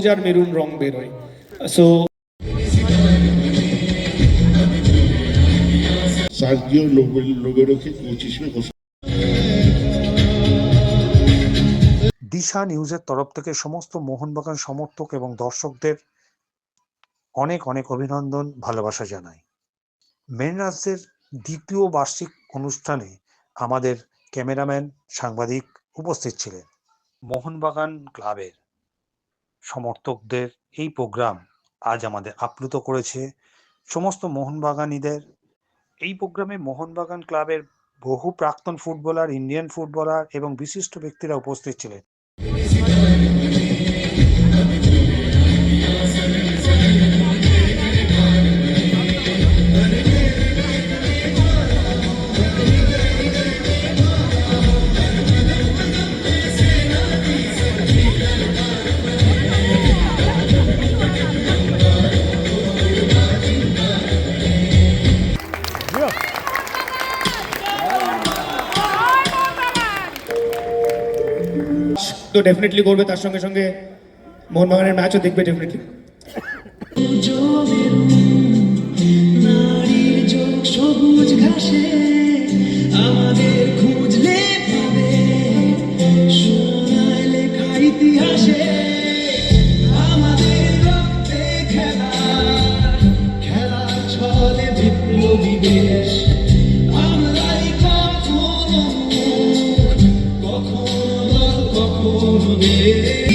সবুজ আর মেরুন রং বেরোয়। So Sergio দিশা নিউজের তরফ থেকে সমস্ত মোহনবাগান সমর্থক এবং দর্শকদের অনেক অনেক অভিনন্দন ভালোবাসা জানাই। মেনরাজদের দ্বিতীয় বার্ষিক অনুষ্ঠানে আমাদের ক্যামেরাম্যান সাংবাদিক উপস্থিত ছিলেন। মোহনবাগান ক্লাবের সমর্থকদের এই প্রোগ্রাম আজ আমাদের আপ্লুত করেছে সমস্ত মোহনবাগানীদের। এই প্রোগ্রামে মোহনবাগান ক্লাবের বহু প্রাক্তন ফুটবলার, ইন্ডিয়ান ফুটবলার এবং বিশিষ্ট ব্যক্তিরা উপস্থিত ছিলেন। তো ডেফিনেটলি করবে, তার সঙ্গে সঙ্গে মোহনবাগানের ম্যাচও দেখবে ডেফিনেটলি সবুজ ঘাসে, আমাদের খুঁজলে পাবে সোনায় লেখা ইতিহাসে। comigo.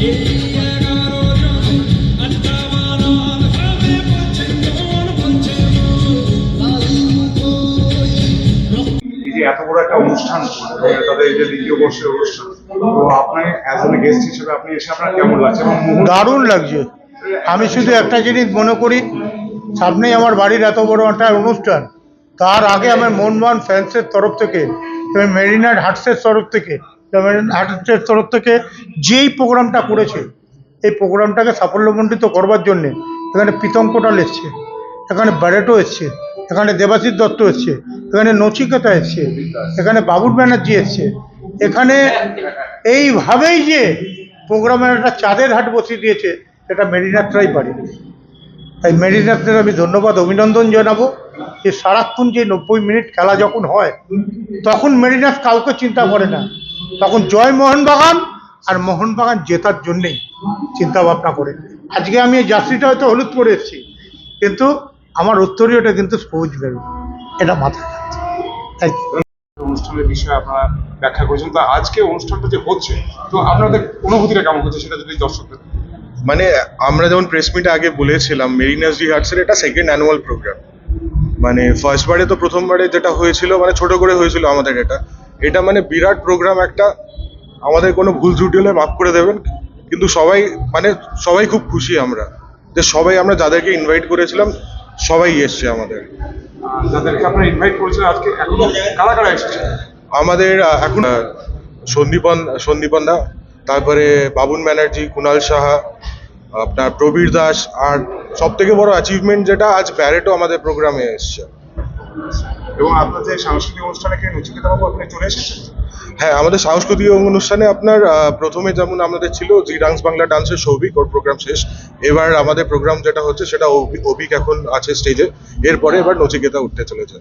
এত বড় একটা অনুষ্ঠান গেস্ট হিসেবে আপনি এসে আপনার কেমন লাগছে দারুণ লাগছে। আমি শুধু একটা জিনিস মনে করি, সামনেই আমার বাড়ির এত বড় একটা অনুষ্ঠান। তার আগে আমার মোহনবাগান ফ্যান্সের তরফ থেকে এবং মেরিনার হার্টসের তরফ থেকে তরফ থেকে যেই প্রোগ্রামটা করেছে, এই প্রোগ্রামটাকে সাফল্যমণ্ডিত করবার জন্যে এখানে প্রীতম কোটাল এসছে, এখানে ব্যারেটো এসছে, এখানে দেবাশিস দত্ত এসছে, এখানে নচিকেতা এসছে, এখানে বাবুর ব্যানার্জি এসছে। এখানে এইভাবেই যে প্রোগ্রামের একটা চাঁদের হাট বসিয়ে দিয়েছে, এটা মেরিনাত্রাই পারে তাই মেরিনাথদের আমি ধন্যবাদ, অভিনন্দন জানাব যে সারাক্ষণ যে নব্বই মিনিট খেলা যখন হয়, তখন মেরিনাথ কাউকে চিন্তা করে না। তখন জয় মোহনবাগান আর মোহনবাগান জেতার জন্যেই চিন্তা ভাবনা করে। আজকে আমি এই জার্সিটা হয়তো হলুদ পরে এসেছি কিন্তু আমার উত্তরীয়টা কিন্তু সবুজ বেরো এটা মাথায়। অনুষ্ঠানের বিষয়ে আপনারা ব্যাখ্যা করেছেন তো আজকে অনুষ্ঠানটা যে হচ্ছে তো আপনাদের অনুভূতিটা কেমন হচ্ছে সেটা যদি দর্শকদের মানে আমরা যেমন প্রেস মিটে আগে বলেছিলাম মেরিনাস ডি হার্টসের এটা সেকেন্ড অ্যানুয়াল প্রোগ্রাম মানে ফার্স্টবারে তো প্রথমবারে যেটা হয়েছিল মানে ছোট করে হয়েছিল আমাদের এটা। এটা মানে বিরাট প্রোগ্রাম একটা। আমাদের কোনো ভুল ত্রুটি হলে মাফ করে দেবেন। কিন্তু সবাই মানে সবাই খুব খুশি আমরা। যে সবাই আমরা যাদেরকে ইনভাইট করেছিলাম সবাই এসছে আমাদের। যাদেরকে আপনারা ইনভাইট করেছেন আজকে এখনও কারা কারা এসেছে? আমাদের এখন সন্দীপন সন্দীপন দা তারপরে বাবুন ব্যানার্জি কুণাল সাহা আপনার প্রবীর দাস আর সব থেকে বড় অ্যাচিভমেন্ট যেটা আজ ব্যারেটও আমাদের প্রোগ্রামে এসছে। এবং আপনার যে সাংস্কৃতিক অনুষ্ঠানে কি নচিকেতা বাবু আপনি চলে এসেছেন? হ্যাঁ আমাদের সাংস্কৃতিক অনুষ্ঠানে আপনার প্রথমে যেমন আমাদের ছিল জি ডান্স বাংলা ডান্সের সৌভিক, ওর প্রোগ্রাম শেষ। এবার আমাদের প্রোগ্রাম যেটা হচ্ছে সেটা অভি- অভিক এখন আছে স্টেজে এরপরে এবার নচিকেতা উঠতে চলেছে।